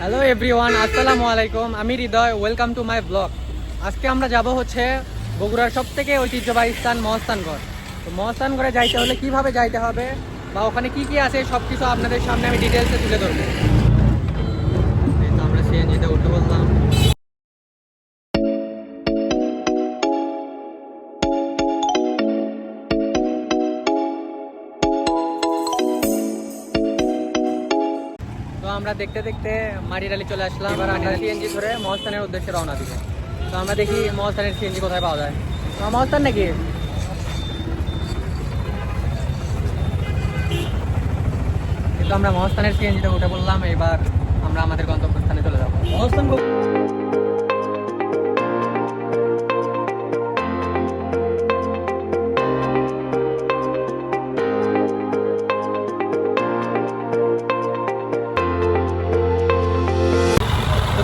Hello everyone আসসালামু আলাইকুম আমি Hridoy welcome to my blog আজকে আমরা যাব হচ্ছে বগুড়ার সব থেকে ঐতিহ্যবাহী স্থান মহস্থানগড়। তো মহস্থানগড়ে যাইতে হলে কীভাবে যাইতে হবে বা ওখানে কি কি আছে সব কিছু আপনাদের সামনে আমি ডিটেলসে তুলে ধরবো। আমরা সিএনজিতে উঠে বললাম দেখতে দেখতে মাটিডালি চলে আসলাম এবার আমরা সিএনজি ধরে মহস্থানের উদ্দেশ্যে রওনা দিব। তো আমরা দেখি মহস্থানের সিএনজি কোথায় পাওয়া যায়। তো মহস্থান নাকি? কিন্তু আমরা মহস্থানের সিএনজিতে উঠে পড়লাম এবার আমরা আমাদের গন্তব্যস্থানে চলে যাব। মহস্থান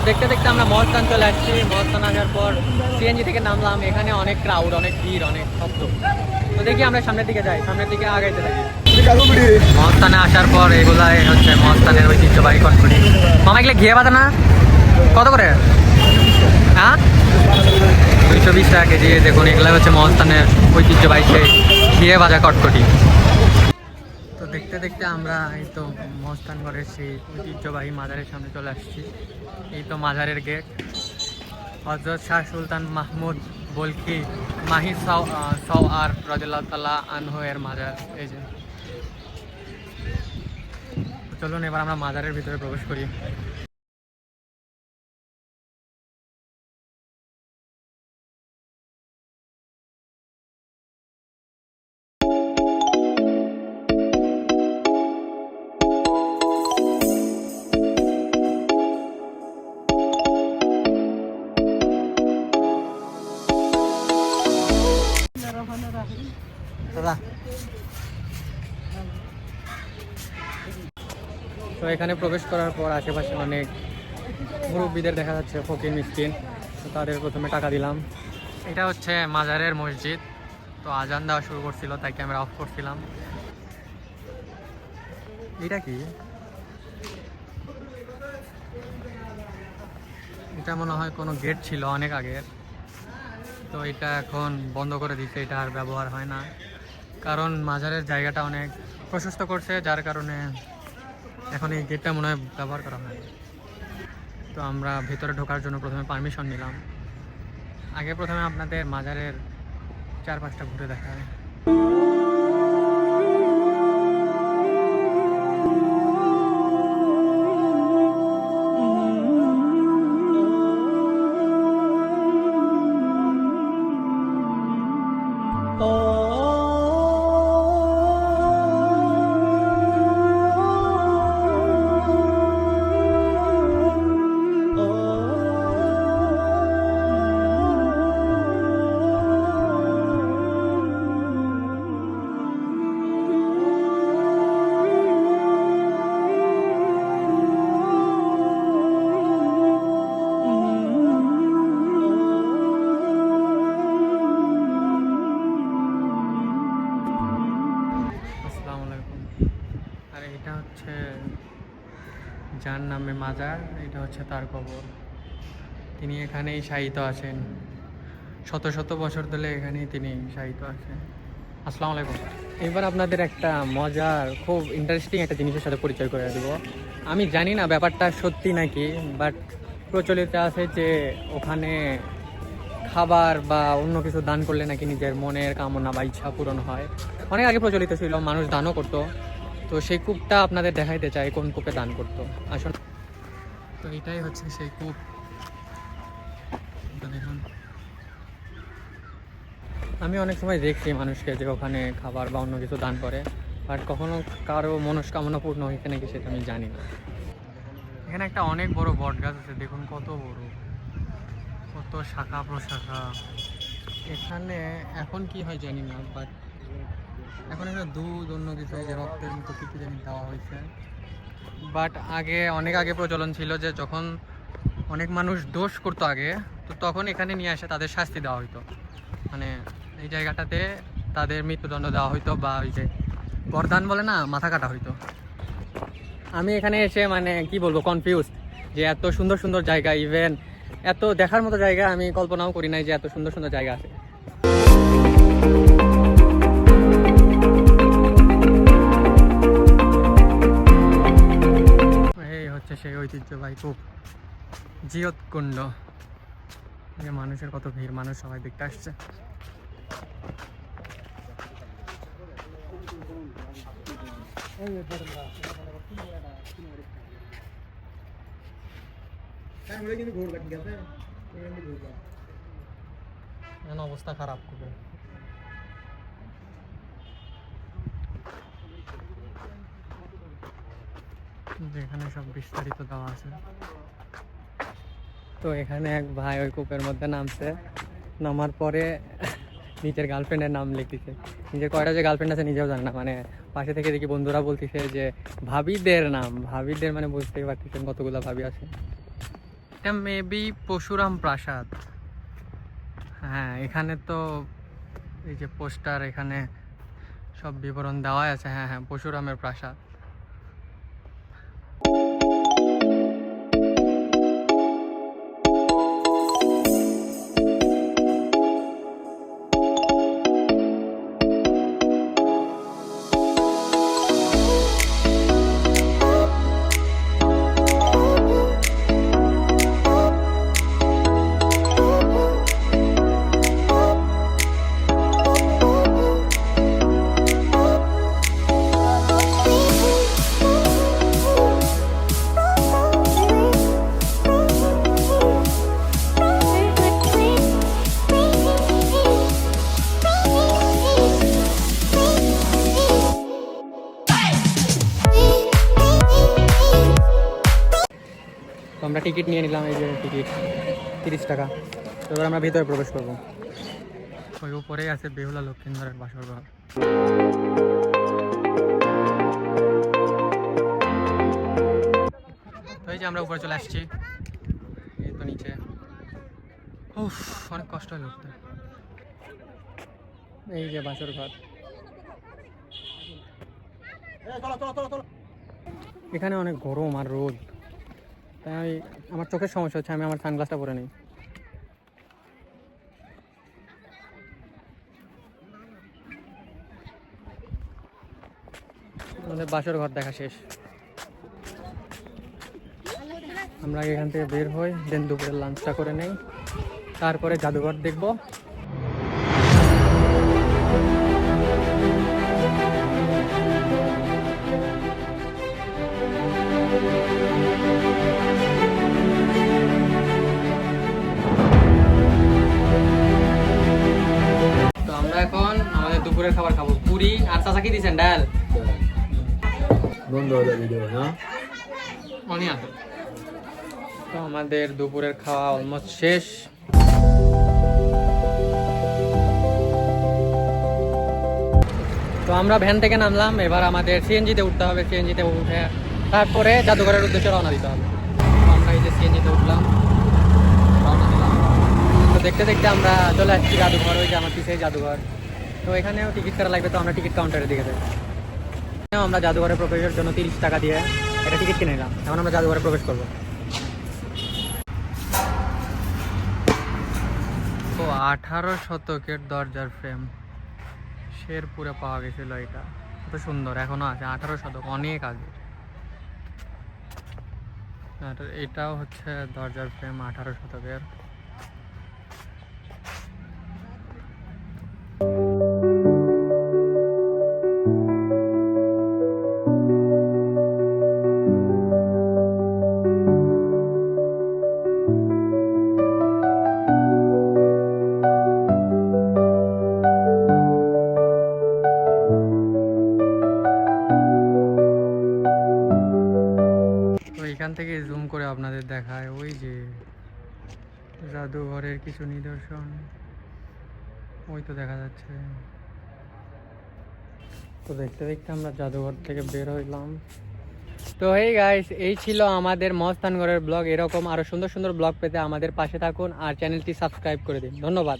দেখতে দেখতে আমরা মহস্থান চলে আসছি। মহস্থান আসার পর সিএনজি থেকে নামলাম। এখানে অনেক ক্রাউড অনেক ভিড়, অনেক শব্দ। তো দেখি আমরা সামনের দিকে যাই। সামনের দিকে আগাইতে থাকি। মহস্থানে আসার পর এগুলাই হচ্ছে মহস্থানের ঐতিহ্যবাহী কটকটি। মামা, এগুলো ঘিয়ে বাঁধা না? কত করে? হ্যাঁ? দুইশো বিশ টাকা কেজি। দেখুন এগুলো হচ্ছে মহস্থানের ঐতিহ্যবাহী সেই ঘিয়ে ভাজা কটকটি। দেখতে দেখতে আমরা এই তো মহস্থানগড়ের সেই ঐতিহ্যবাহী মাজারের সামনে চলে আসছি। এই তো মাজারের গেট। হজরত শাহ সুলতান মাহমুদ বলকি মাহি সাউ সাউ আর রজাল্লাহ তাল্লাহ আনহু এর মাজার। এই যে। চলুন এবার আমরা মাজারের ভিতরে প্রবেশ করি। তো এখানে প্রবেশ করার পর আশেপাশে অনেক মুরব্বীদের দেখা যাচ্ছে, ফকির, মিসকিন। তো তাদের প্রথমে টাকা দিলাম। এটা হচ্ছে মাজারের মসজিদ। তো আজান দেওয়া শুরু করছিল, তাই ক্যামেরা অফ করছিলাম। এটা কি? এটা মনে হয় কোনো গেট ছিল অনেক আগের। তো এটা এখন বন্ধ করে দিচ্ছে এটা আর ব্যবহার হয় না। কারণ মাজারের জায়গাটা অনেক প্রশস্ত করছে, যার কারণে এখন এই গেটটা মনে হয় ব্যবহার করা হয় তো আমরা ভেতরে ঢোকার জন্য প্রথমে পারমিশন নিলাম। আগে প্রথমে আপনাদের মাজারের চারপাশটা ঘুরে দেখায়। আর এটা হচ্ছে যার নামে মাজার, এটা হচ্ছে তার কবর। তিনি এখানেই শায়িত আছেন। শত শত বছর ধরে এখানেই তিনি শায়িত আছেন। আসসালামু আলাইকুম। এবার আপনাদের একটা মজার, খুব ইন্টারেস্টিং একটা জিনিসের সাথে পরিচয় করে দেব। আমি জানি না ব্যাপারটা সত্যি নাকি বাট প্রচলিত আছে যে ওখানে খাবার বা অন্য কিছু দান করলে নাকি নিজের মনের কামনা বা ইচ্ছা পূরণ হয়। অনেক আগে প্রচলিত ছিল, মানুষ দানও করতো। তো সেই কূপটা আপনাদের দেখাইতে চাই কোন কূপে দান করতো। আসুন। তো এটাই হচ্ছে সেই কূপ। দেখুন। আমি অনেক সময় দেখছি মানুষকে যে ওখানে খাবার বা অন্য কিছু দান করে বাট কখনো কারও মনস্কামনা পূর্ণ হয়েছে নাকি সেটা আমি জানি না। এখানে একটা অনেক বড় বট গাছ আছে দেখুন কত বড়। কত শাখা প্রশাখা। এখানে এখন কি হয় জানি না বাট এখন এখানে দুধ, অন্য কিছু রক্তের মতো কিছু জানি দেওয়া হয়েছে। বাট আগে, অনেক আগে প্রচলন ছিল যে যখন অনেক মানুষ দোষ করতো আগে, তো তখন এখানে নিয়ে এসে তাদের শাস্তি দেওয়া হইতো। মানে এই জায়গাটাতে তাদের মৃত্যুদণ্ড দেওয়া হইতো বা ওই যে বরদান বলে না, মাথা কাটা হইতো। আমি এখানে এসে মানে কি বলব কনফিউজ যে এত সুন্দর সুন্দর জায়গা ইভেন এত দেখার মতো জায়গা আমি কল্পনাও করি নাই যে এত সুন্দর সুন্দর জায়গা আছে। হচ্ছে সেই ঐতিহ্যবাহী কূপ। জিয়ত কুণ্ড যে মানুষের কত ভিড় মানুষ সবাই দেখতে আসছে। এখন অবস্থা খারাপ খুবই। যেখানে সব বিস্তারিত দেওয়া আছে। তো এখানে এক ভাই ওই কূপের মধ্যে নামছে। নামার পরে নিজের গার্লফ্রেন্ডের নাম লিখতেছে নিজের কয়টা যে গার্লফ্রেন্ড আছে নিজেও জানে না। মানে পাশে থেকে দেখি বন্ধুরা বলতেছে যে ভাবিদের নাম। ভাবিদের মানে বুঝতেই পারতেছেন কতগুলো ভাবি আছে। এটা মেবি পশুরাম প্রাসাদ। হ্যাঁ এখানে তো এই যে পোস্টার এখানে সব বিবরণ দেওয়াই আছে। হ্যাঁ হ্যাঁ পশুরামের প্রাসাদ। টিকিট নিয়ে নিলাম, এই যে টিকিট, তিরিশ টাকা। এবার আমরা ভিতরে প্রবেশ করব। ওই উপরেই আছে বেহুলা লক্ষ্মীন্দরের বাসর ঘর এই যে আমরা উপরে চলে আসছি। এই তো নিচে। অনেক কষ্ট হলো। এই যে বাসর ঘর এখানে অনেক গরম আর রোদ। তাই আমি আমার চোখের সমস্যা হচ্ছে, আমি আমার সানগ্লাসটা পরে নিই। আমাদের বাসর ঘর দেখা শেষ। আমরা এখান থেকে বের হই, দেন দুপুরের লাঞ্চটা করে নেই। তারপরে জাদুঘর দেখব। আর দিচ্ছেন ডাল? বন্ধ হলো ভিডিও হ্যাঁ? অনেক আছে তো আমাদের দুপুরের খাওয়া অলমোস্ট শেষ। তো আমরা ভ্যান থেকে নামলাম এবার আমাদের সিএনজিতে উঠতে হবে সিএনজিতে উঠে তারপরে জাদুঘরের উদ্দেশ্যে রওনা দিতে হবে। আমরা এই যে সিএনজিতে উঠলাম রওনা দিলাম। তো দেখতে দেখতে আমরা চলে আসছি জাদুঘর ওই যে আমার পিছিয়ে জাদুঘর। তো এখানেও টিকিট কাটা লাগবে, তো আমরা টিকিট কাউন্টারের দিকে যাই। এখানেও আমরা জাদুঘরে প্রবেশের জন্য তিরিশ টাকা দিয়ে একটা টিকিট কিনে নিলাম। এখন আমরা জাদুঘরে প্রবেশ করব। আঠারো শতকের দরজার ফ্রেম শেরপুরে পাওয়া গেছিল এটা। কত সুন্দর, এখনও আছে, আঠারো শতক, অনেক আগে। আর এটাও হচ্ছে দরজার ফ্রেম আঠারো শতকের। আপনাদের দেখায়, ওই যে জাদুঘরের কিছু নিদর্শন। ওই তো দেখা যাচ্ছে। তো দেখতে দেখতে আমরা জাদুঘর থেকে বের হইলাম। তো এই গাইস এই ছিল আমাদের মস্তানগরের ব্লগ। এরকম আরও সুন্দর সুন্দর ব্লগ পেতে আমাদের পাশে থাকুন আর চ্যানেলটি সাবস্ক্রাইব করে দিন। ধন্যবাদ।